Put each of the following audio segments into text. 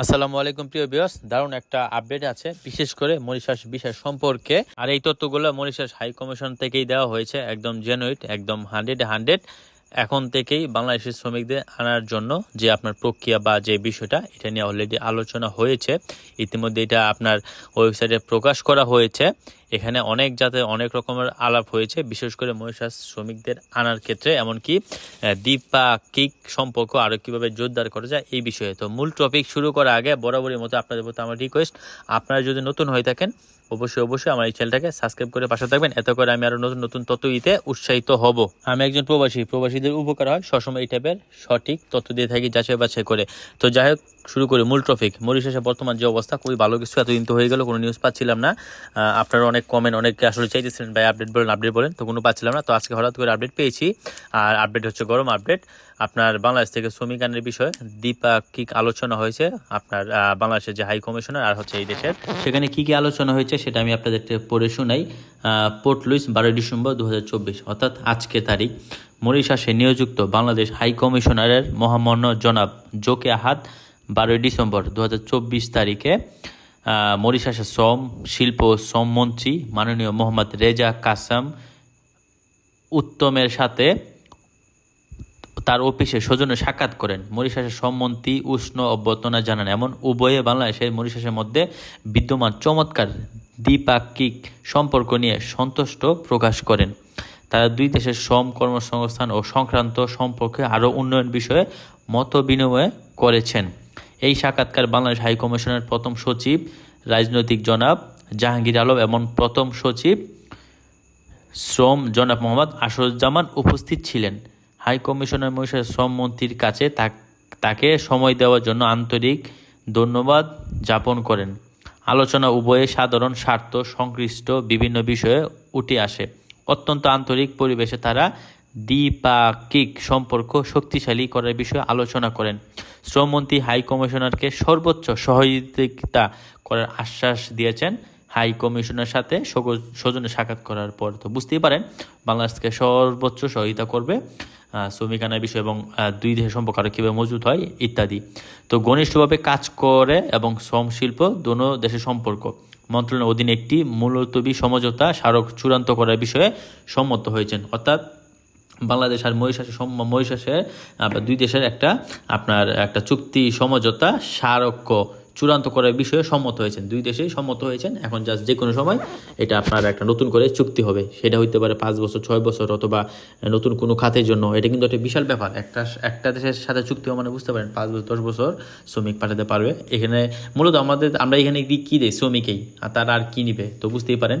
আসসালামু আলাইকুম, প্রিয় বিয়স দারুণ একটা আপডেট আছে, বিশেষ করে মরিশাস বিষয় সম্পর্কে। আর এই তথ্যগুলো মরিশাস হাই কমিশন থেকেই দেওয়া হয়েছে, একদম জেনুইট একদম হান্ড্রেড হান্ড্রেড এখন থেকেই বাংলাদেশের শ্রমিকদের আনার জন্য যে আপনার প্রক্রিয়া বা যে বিষয়টা, এটা নিয়ে অলরেডি আলোচনা হয়েছে। ইতিমধ্যে এটা আপনার ওয়েবসাইটে প্রকাশ করা হয়েছে। এখানে অনেক যাতে অনেক রকমের আলাপ হয়েছে, বিশেষ করে মহিষাস শ্রমিকদের আনার ক্ষেত্রে। এমনকি দ্বিপাক্ষিক সম্পর্ক আরও কীভাবে জোরদার করা যায় এই বিষয়ে। তো মূল টপিক শুরু করার আগে বরাবরের মতো আপনাদের প্রতি আমার রিকোয়েস্ট আপনারা যদি নতুন হয়ে থাকেন, অবশ্যই অবশ্যই আমার এই চ্যানেলটাকে সাবস্ক্রাইব করে পাশে থাকবেন। এত করে আমি আরও নতুন নতুন তথ্য দিতে উৎসাহিত হব। আমি একজন প্রবাসী, প্রবাসীদের উপকার হয়, সবসময় এই টাইপের সঠিক তথ্য দিয়ে থাকি, যাচাই বাছাই করে। তো যাই হোক, শুরু করি মূল টপিক মরিশাসে বর্তমান যে অবস্থা, খুবই ভালো কিছু, এতদিন তো হয়ে গেল, কোনো নিউজ পাচ্ছিলাম না। আপনারা অনেক কমেন্ট অনেক আসলে চাইতেছিলেন ভাই আপডেট বলেন আপডেট বলেন, তো কোনো পাচ্ছিলাম না। তো আজকে হঠাৎ করে আপডেট পেয়েছি। আর আপডেট হচ্ছে গরম আপডেট আপনার বাংলাদেশ থেকে শ্রমিক আইনের বিষয়ে দ্বিপাক্ষিক আলোচনা হয়েছে। আপনার বাংলাদেশের যে হাই কমিশনার আর হচ্ছে এই দেশের। সেখানে কি কি আলোচনা হয়েছে সেটা আমি আপনাদেরকে পড়ে শোনাই। পোর্ট লুইস বারোই ডিসেম্বর দু হাজার চব্বিশ, অর্থাৎ আজকে তারিখ। মরিশাসে নিয়োযুক্ত বাংলাদেশ হাই কমিশনারের মহামান্য জনাব জোকে আহাদ, বারোই ডিসেম্বর দু হাজার চব্বিশ তারিখে। মরিশাসের শ্রম, শিল্প শ্রম মন্ত্রী মাননীয় মোহাম্মদ রেজা কাসাম উত্তমের সাথে তার অফিসে সৌজন্য সাক্ষাৎ করেন। মরিশাসের সম্মন্ত্রী উষ্ণ অভ্যর্থনা জানান, এমন উভয়ে বাংলাদেশের মরিশাসের মধ্যে বিদ্যমান চমৎকার দ্বিপাক্ষিক সম্পর্ক নিয়ে সন্তুষ্ট প্রকাশ করেন। তারা দুই দেশের শ্রম, কর্মসংস্থান ও সংক্রান্ত সম্পর্কে আরও উন্নয়ন বিষয়ে মত বিনিময় করেছেন। এই সাক্ষাৎকার বাংলাদেশ হাইকমিশনের প্রথম সচিব, রাজনৈতিক জনাব জাহাঙ্গীর আলম এবং প্রথম সচিব শ্রম জনাব মোহাম্মদ আশরুজ্জামান উপস্থিত ছিলেন। হাই কমিশনার মহিষার শ্রম মন্ত্রীর কাছে তাকে সময় দেওয়ার জন্য আন্তরিক ধন্যবাদ জ্ঞাপন করেন। আলোচনা উভয়ে সাধারণ স্বার্থ, সংশ্লিষ্ট বিভিন্ন বিষয়ে উঠে আসে। অত্যন্ত আন্তরিক পরিবেশে তারা দ্বিপাক্ষিক সম্পর্ক শক্তিশালী করার বিষয়ে আলোচনা করেন। শ্রমমন্ত্রী হাই কমিশনারকে সর্বোচ্চ সহযোগিতা করার আশ্বাস দিয়েছেন। হাই কমিশনের সাথে সৌজন্য সাক্ষাৎ করার পর তো বুঝতেই পারেন বাংলাদেশকে সর্বোচ্চ সহযোগিতা করবে আহ, শ্রমিক আনার বিষয় এবং দুই দেশের সম্পর্ক আরও কীভাবে মজুত হয় ইত্যাদি। তো ঘনিষ্ঠভাবে কাজ করে এবং শ্রম শিল্প দোনো দেশের সম্পর্ক। মন্ত্রণালয়ের অধীনে একটি মূলতবি সমঝোতা স্মারক চূড়ান্ত করার বিষয়ে সম্মত হয়েছেন। অর্থাৎ বাংলাদেশ আর মহিষাসে মহিষাসের দুই দেশের একটা আপনার একটা চুক্তি সমঝোতা স্মারক চূড়ান্ত করার বিষয়ে সম্মত হয়েছেন। দুই দেশেই সম্মত হয়েছেন। এখন জাস্ট যে কোনো সময় এটা আপনার একটা নতুন করে চুক্তি হবে। সেটা হইতে পারে পাঁচ বছর, ছয় বছর অথবা নতুন কোনো খাতের জন্য। এটা কিন্তু একটা বিশাল ব্যাপার। একটা একটা দেশের সাথে চুক্তি মানে বুঝতে পারেন, পাঁচ বছর, দশ বছর শ্রমিক পাঠাতে পারবে। এখানে মূলত আমাদের, আমরা এখানে কী দিই? শ্রমিকেই। আর তারা আর কী নিবে? তো বুঝতেই পারেন।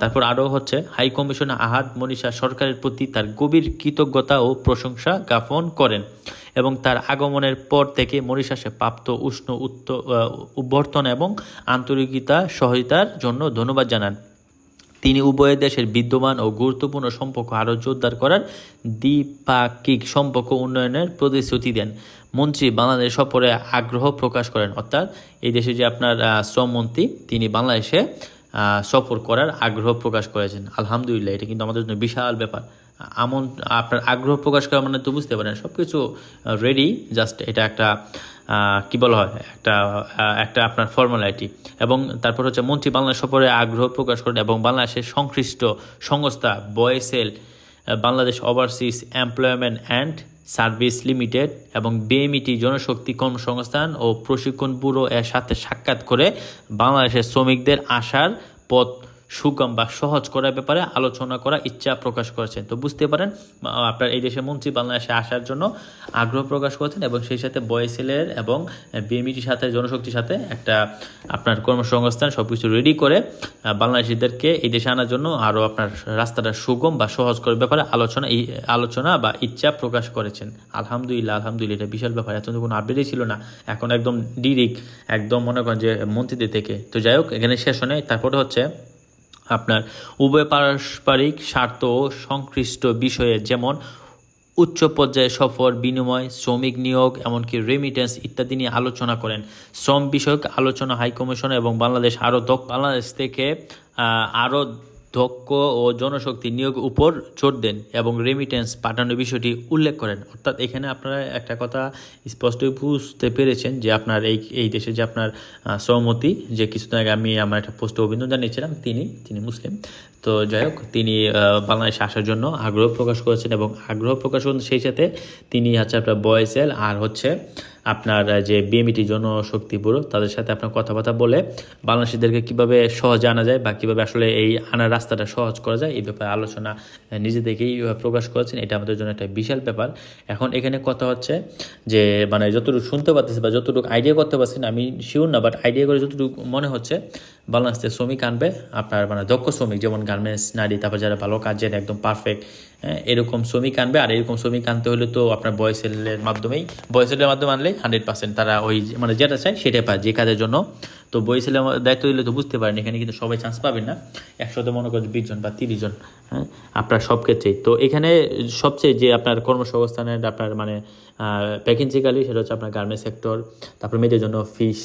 তারপর আরও হচ্ছে, হাই কমিশনার আহাদ মনীষা সরকারের প্রতি তার গভীর কৃতজ্ঞতা ও প্রশংসা জ্ঞাপন করেন। এবং তার আগমনের পর থেকে মরিশাসে প্রাপ্ত উষ্ণ উত্ত অভ্যর্থনা এবং আন্তরিকতা সহায়তার জন্য ধন্যবাদ জানান। তিনি উভয় দেশের বিদ্যমান ও গুরুত্বপূর্ণ সম্পর্ক আরও জোরদার করার দ্বিপাক্ষিক সম্পর্ক উন্নয়নের প্রতিশ্রুতি দেন। মন্ত্রী বাংলাদেশ সফরে আগ্রহ প্রকাশ করেন, অর্থাৎ এই দেশে যে আপনার শ্রমমন্ত্রী তিনি বাংলাদেশে সফর করার আগ্রহ প্রকাশ করেছেন। আলহামদুলিল্লাহ, এটা কিন্তু আমাদের জন্য বিশাল ব্যাপার। আমন, আপনার আগ্রহ প্রকাশ করা মানে তো বুঝতে পারেন সব কিছু রেডি জাস্ট এটা একটা কি বলা হয়, একটা একটা আপনার ফর্মালিটি এবং তারপর হচ্ছে মন্ত্রী বাংলাদেশ সফরে আগ্রহ প্রকাশ করেন এবং বাংলাদেশের সংশ্লিষ্ট সংস্থা, BOESL Bangladesh overseas employment and services limited এবং বিএমইটি জনশক্তি কর্মসংস্থান ও প্রশিক্ষণ ব্যুরো এর সাথে সাক্ষাৎ করে বাংলাদেশের শ্রমিকদের আসার পথ সুগম বা সহজ করার ব্যাপারে আলোচনা করা ইচ্ছা প্রকাশ করেছেন। তো বুঝতে পারেন আপনার এই দেশের মন্ত্রী বাংলাদেশে আসার জন্য আগ্রহ প্রকাশ করেছেন এবং সেই সাথে বয়েসেলের এবং বিএমইটির সাথে, জনশক্তির সাথে একটা আপনার কর্মসংস্থান সব কিছু রেডি করে বাংলাদেশিদেরকে এই দেশে আনার জন্য আরও আপনার রাস্তাটা সুগম বা সহজ করার ব্যাপারে আলোচনা আলোচনা বা ইচ্ছা প্রকাশ করেছেন। আলহামদুলিল্লাহ আলহামদুলিল্লাহ, এটা বিশাল ব্যাপার এত কোনো আপডেটই ছিল না। এখন একদম ডিরিক একদম মনে করেন যে মন্ত্রীদের থেকে। তো যাই হোক, এখানে শেষ হয় তারপরে হচ্ছে আপনার উভয় পারস্পরিক স্বার্থ ও সংশ্লিষ্ট বিষয়ে যেমন উচ্চ পর্যায়ে সফর, বিনিময়, শ্রমিক নিয়োগ, এমনকি রেমিটেন্স ইত্যাদি নিয়ে আলোচনা করেন। শ্রম বিষয়ক আলোচনা হাইকমিশন এবং বাংলাদেশ আরও বাংলাদেশ থেকে আরও দক্ষ ও জনশক্তি নিয়োগ উপর জোর দেন এবং রেমিটেন্স পাঠানোর বিষয়টি উল্লেখ করেন। অর্থাৎ এখানে আপনারা একটা কথা স্পষ্টই বুঝতে পেরেছেন যে আপনার এই এই দেশে যে আপনার সহমতি, যে কিছুদিন আগে আমি আমার একটা পোস্টে অভিনন্দন জানিয়েছিলাম, তিনি তিনি মুসলিম। তো যাই হোক, তিনি বাংলাদেশে আসার জন্য আগ্রহ প্রকাশ করেছেন এবং আগ্রহ প্রকাশ করেন সেই সাথে তিনি হচ্ছে আপনার বয়েসেল আর হচ্ছে আপনার যে বিএমইটি জনশক্তি ব্যুরো, তাদের সাথে আপনার কথাবার্তা বলে বাংলাদেশিদেরকে কীভাবে সহজে আনা যায় বা কীভাবে আসলে এই আনার রাস্তাটা সহজ করা যায়, এই ব্যাপারে আলোচনা নিজে থেকেই প্রকাশ করেছেন। এটা আমাদের জন্য একটা বিশাল ব্যাপার। এখন এখানে কথা হচ্ছে যে মানে যতটুকু শুনতে পারতেছি বা যতটুকু আইডিয়া করতে পারছি না, আমি শিওর না বাট আইডিয়া করে যতটুকু মনে হচ্ছে, বাংলাদেশে শ্রমিক আনবে। আপনার মানে দক্ষ শ্রমিক, যেমন গার্মেন্টস নারী, তারপর যারা ভালো কাজ একদম পারফেক্ট এরকম শ্রমিক আনবে, আর এরকম শ্রমিক আনতে হলে তো আপনার বয়সেলের মাধ্যমেই বয়সেলের মাধ্যমে আনলে হান্ড্রেড পার্সেন্ট তারা ওই মানে যেটা চায় সেটাই পায় যে কাজের জন্য। তো বয়সেলের দায়িত্ব দিলে তো বুঝতে পারেন, এখানে কিন্তু সবাই চান্স পাবেন না। একশোতে মনে করেন বিশ জন বা তিরিশ জন হ্যাঁ আপনার সব ক্ষেত্রেই তো এখানে সবচেয়ে যে আপনার কর্মসংস্থানের আপনার মানে প্যাকেন্সিক্যালি সেটা হচ্ছে আপনার গার্মেন্টস সেক্টর তারপর মেয়েদের জন্য ফিশ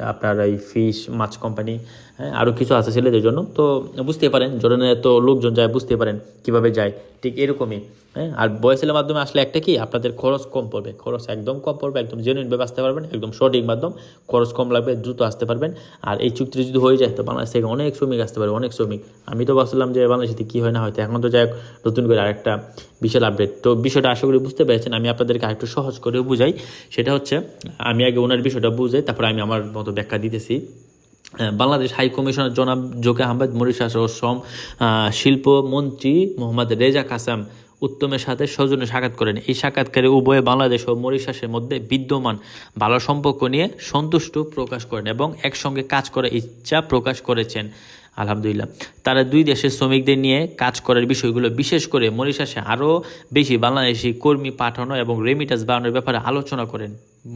আপনার এই ফিশ মাছ কোম্পানি হ্যাঁ আরও কিছু আছে ছেলেদের জন্য। তো বুঝতে পারেন জোরনে তো লোকজন যায় বুঝতে পারেন কীভাবে যায়। ঠিক এরকমই। হ্যাঁ? আর বয়সেলের মাধ্যমে আসলে একটা কি? আপনাদের খরচ কম পড়বে। খরচ একদম কম পড়বে একদম জেনুইনভাবে আসতে পারবেন একদম সঠিক মাধ্যম। খরচ কম লাগবে দ্রুত আসতে পারবেন। আর এই চুক্তি যদি হয়ে যায় তো বাংলাদেশ থেকে অনেক শ্রমিক আসতে পারবে অনেক শ্রমিক। আমি তো ভাবছিলাম যে বাংলাদেশে কী হয় না হয়তো এখন তো যাই নতুন করে আরেকটা বিশাল আপডেট তো বিষয়টা আশা করি বুঝতে পেরেছেন। আমি আপনাদেরকে আরেকটু সহজ করে বুঝাই। সেটা হচ্ছে আমি আগে ওনার বিষয়টা বুঝাই তারপরে আমি আমার মতো ব্যাখ্যা দিতেছি। বাংলাদেশ হাই কমিশনার জনাব জোকে আহমেদ মরিশাস ও শ্রম আহ, শিল্প মন্ত্রী মোহাম্মদ রেজা কাসাম উত্তমের সাথে সৌজন্য সাক্ষাৎ করেন। এই সাক্ষাৎকারে উভয়ে বাংলাদেশ ও মরিশাসের মধ্যে বিদ্যমান ভালো সম্পর্ক নিয়ে সন্তুষ্ট প্রকাশ করেন এবং একসঙ্গে কাজ করার ইচ্ছা প্রকাশ করেছেন। আলহামদুলিল্লাহ। তারা দুই দেশের শ্রমিকদের নিয়ে কাজ করার বিষয়গুলো বিশেষ করে মরিশাসে আরও বেশি বাংলাদেশি কর্মী পাঠানো এবং রেমিটাস বাড়ানোর ব্যাপারে আলোচনা করেন।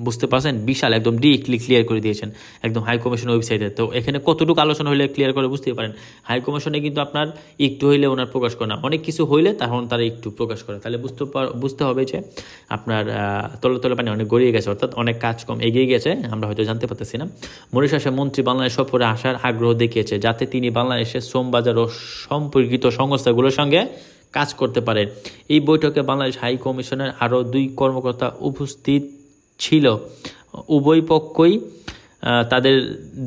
বুঝতে পারছেন? বিশাল একদম ডিরেক্টলি ক্লিয়ার করে দিয়েছেন একদম হাই কমিশন ওয়েবসাইটে তো এখানে কতটুকু আলোচনা হলে ক্লিয়ার করে বুঝতে পারেন? হাই কমিশনে কিন্তু আপনার একটু হইলে ওনার প্রকাশ করে না। অনেক কিছু হইলে তখন তারা একটু প্রকাশ করে। তাহলে বুঝতে বুঝতে হবে যে আপনার তলে তলে পানি অনেক গড়িয়ে গেছে, অর্থাৎ অনেক কাজ কম এগিয়ে গেছে। আমরা হয়তো জানতে পারতেছি না। মরিশাসের মন্ত্রী বাংলাদেশ সফরে আসার আগ্রহ দেখিয়েছে, যাতে তিনি বাংলাদেশের শ্রম বাজার ও সম্পর্কিত সংস্থাগুলোর সঙ্গে কাজ করতে পারেন এই বৈঠকে বাংলাদেশ হাই কমিশনের আরও দুই কর্মকর্তা উপস্থিত ছিল। উভয় পক্ষই তাদের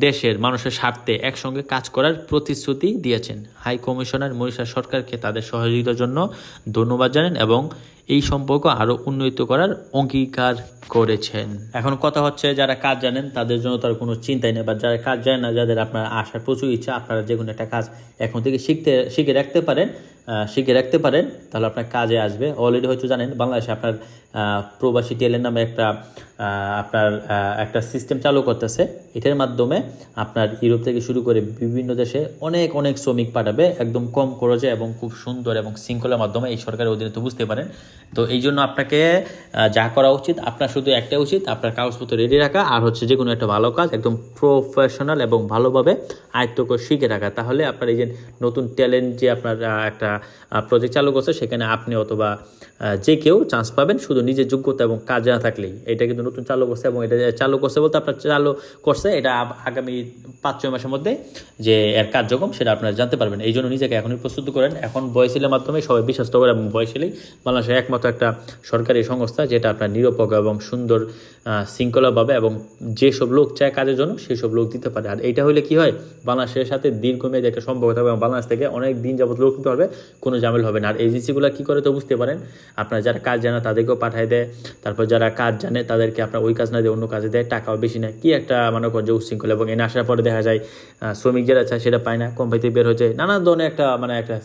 দেশের মানুষের স্বার্থে একসঙ্গে কাজ করার প্রতিশ্রুতি দিয়েছেন। হাই কমিশনার মরিশাস সরকারকে তাদের সহযোগিতার জন্য ধন্যবাদ জানান এবং এই সম্পর্ক আরও উন্নীত করার অঙ্গীকার করেছেন। এখন কথা হচ্ছে, যারা কাজ জানেন তাদের জন্য তার কোনো চিন্তাই নেই, বা যারা কাজ জানেন না, যাদের আপনার আসার প্রচুর ইচ্ছা, আপনারা যে কোনো একটা কাজ এখন থেকে শিখতে, শিখে রাখতে পারেন। শিখে রাখতে পারেন, তাহলে আপনার কাজে আসবে। অলরেডি হয়তো জানেন, বাংলাদেশে আপনার প্রবাসী টেলের নামে একটা আপনার একটা সিস্টেম চালু করতেছে। এটার মাধ্যমে আপনার ইউরোপ থেকে শুরু করে বিভিন্ন দেশে অনেক অনেক শ্রমিক পাঠাবে, একদম কম খরচে এবং খুব সুন্দর এবং শৃঙ্খলার মাধ্যমে এই সরকারের অধীনে তো বুঝতে পারেন। তো এই জন্য আপনাকে যা করা উচিত, আপনার শুধু একটাই উচিত, আপনার কাগজপত্র রেডি রাখা আর হচ্ছে যে কোনো একটা ভালো কাজ, একদম প্রফেশনাল এবং ভালোভাবে আয়ত্ত করে শিখে রাখা। তাহলে আপনার এই যে নতুন ট্যালেন্ট যে আপনার একটা প্রজেক্ট চালু করছে, সেখানে আপনি অথবা যে কেউ চান্স পাবেন শুধু নিজের যোগ্যতা এবং কাজ না থাকলেই। এটা কিন্তু নতুন চালু করছে এবং এটা চালু করছে বলতে আপনার চালু করছে, এটা আগামী পাঁচ, ছয় মাসের মধ্যে যে এর কার্যক্রম, সেটা আপনারা জানতে পারবেন। এই জন্য নিজেকে এখনই প্রস্তুত করেন। এখন বয়সিলের মাধ্যমে সবাই বিশ্বাস করে এবং বয়সিলেই বাংলাদেশের একমাত্র একটা সরকারি সংস্থা, যেটা আপনার নিরপেক্ষ এবং সুন্দর শৃঙ্খলাভাবে এবং যেসব লোক চায় কাজের জন্য সেই সব লোক দিতে পারে। আর এইটা হলে কি হয়? বাংলাদেশের সাথে দীর্ঘমেয়াদী একটা সম্পর্ক থাকবে এবং বাংলাদেশ থেকে অনেক দিন যাবত লোক দিতে পারবে। কোনো জামেল হবে না। আর এজেন্সিগুলো কী করে তো বুঝতে পারেন? আপনার যারা কাজ জানে তাদেরকেও পাঠায় দেয়। তারপর যারা কাজ জানে তাদেরকে আপনার ওই কাজ না দিয়ে অন্য কাজে দেয়। টাকাও বেশি নেয়। কি একটা মনে যে উচ্ছৃঙ্খলা এবং এনে আসার পরে দেখা যায় শ্রমিক যারা চায় সেটা পায় না। কোম্পানি থেকে বের হচ্ছে নানান ধরনের একটা মানে একটা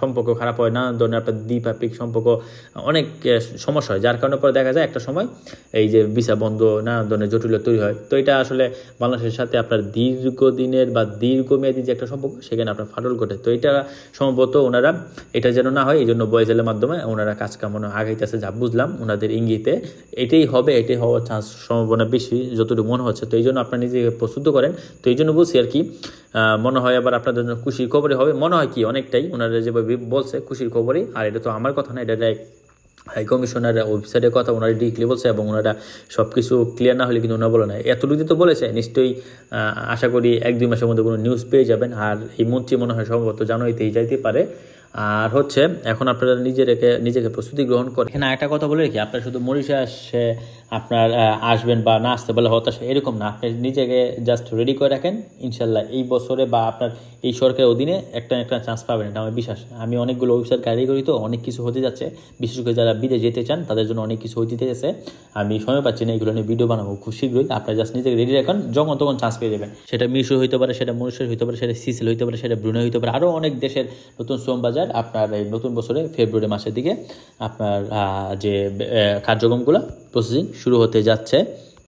সম্পর্ক খারাপ হয়। নানান ধরনের আপনার দ্বিপাক্ষিক সম্পর্ক, অনেক সমস্যা হয়। যার কারণে পরে দেখা যায় একটা সময় এই যে ভিসা বন্ধ, নানান ধরনের জটিলতা তৈরি হয়। তো এটা আসলে বাংলাদেশের সাথে আপনার দীর্ঘদিনের বা দীর্ঘমেয়াদী যে একটা সম্পর্ক, সেখানে আপনার ফাটল ঘটে। তো এটা সম্ভবত ওনারা এটা যেন না হয় এই জন্য বয়েজেলের মাধ্যমে ওনারা কাজ কামানো আগাইতেছে, যা বুঝলাম। ওনাদের ইঙ্গিতে এটাই হবে, এটাই হওয়ার চান্স সম্ভাবনা বেশি, যতটুকু মনে হচ্ছে। তো এই জন্য আপনার নিজেকে প্রস্তুত করেন। তো এই জন্য বলছি আর কি মনে হয় আবার আপনাদের জন্য খুশির খবরই হবে। মনে হয় কি, অনেকটাই ওনারা যেভাবে বলছে, খুশির খবরই। আর এটা তো আমার কথা না, এটা হাই কমিশনার ওয়েবসাইটের কথা ওনারা ডিরেক্টলি বলছে এবং ওনারা সব কিছু ক্লিয়ার না হলে কিন্তু ওনারা বলে না এতটুকু তো বলেছে, নিশ্চয়ই আশা করি এক দুই মাসের মধ্যে কোনো নিউজ পেয়ে যাবেন। আর এই মন্ত্রী মনে হয় সম্ভবত জানুয়ারিতেই যাইতে পারে। আর হচ্ছে, এখন আপনারা নিজেকে নিজেকে প্রস্তুতি গ্রহণ করে এখানে একটা কথা বলে রাখি, আপনারা শুধু মরিশাসে আপনার আসবেন বা না আসতে বলে হতাশা, এরকম না। আপনি নিজেকে জাস্ট রেডি করে রাখেন, ইনশাল্লাহ এই বছরে বা আপনার এই সরকারের অধীনে একটা একটা চান্স পাবেন, এটা আমার বিশ্বাস। আমি অনেকগুলো ওয়েবসাইট গাড়ি করি তো, অনেক কিছু হতে যাচ্ছে। বিশেষ করে যারা বিদেশ যেতে চান, তাদের জন্য অনেক কিছু হতে যাচ্ছে। আমি সময় পাচ্ছি না, এগুলো নিয়ে ভিডিও বানাবো খুব শীঘ্রই। আপনারা জাস্ট নিজেকে রেডি রাখেন, যখন তখন চান্স পেয়ে যাবেন। সেটা মিশো হইতে পারে, সেটা মনুষ্যের হইতে পারে, সেটা সিসিল হইতে পারে, সেটা ব্রুনে হইতে পারে। আরও অনেক দেশের নতুন শ্রম বাজার আপনার এই নতুন বছরে ফেব্রুয়ারি মাসের দিকে আপনার যে কার্যক্রমগুলো প্রসেসিং শুরু হতে যাচ্ছে।